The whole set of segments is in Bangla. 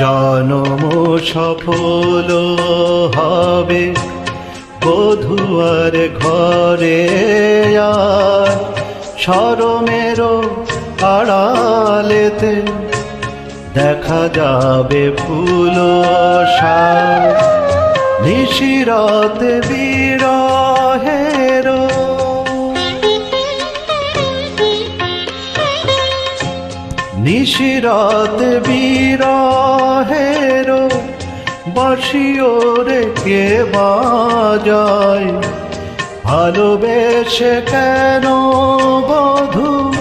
জনম সফল হবে। বধুয়ার ঘরে আর সরমের আড়ালেতে দেখা যাবে ফুল নিশিরাতে বিরহের নিশিরাত বিরহের বাসিও রেখে বাজায়? ভালোবেসে কেন বধু?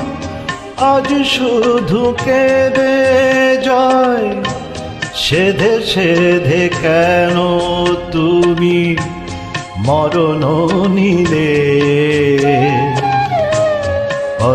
আজ শুধু কেঁদে যায়। সেধে সেধে কেন তুমি মরণ নিলে?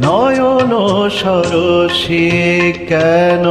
নয়ন সরসী কেন?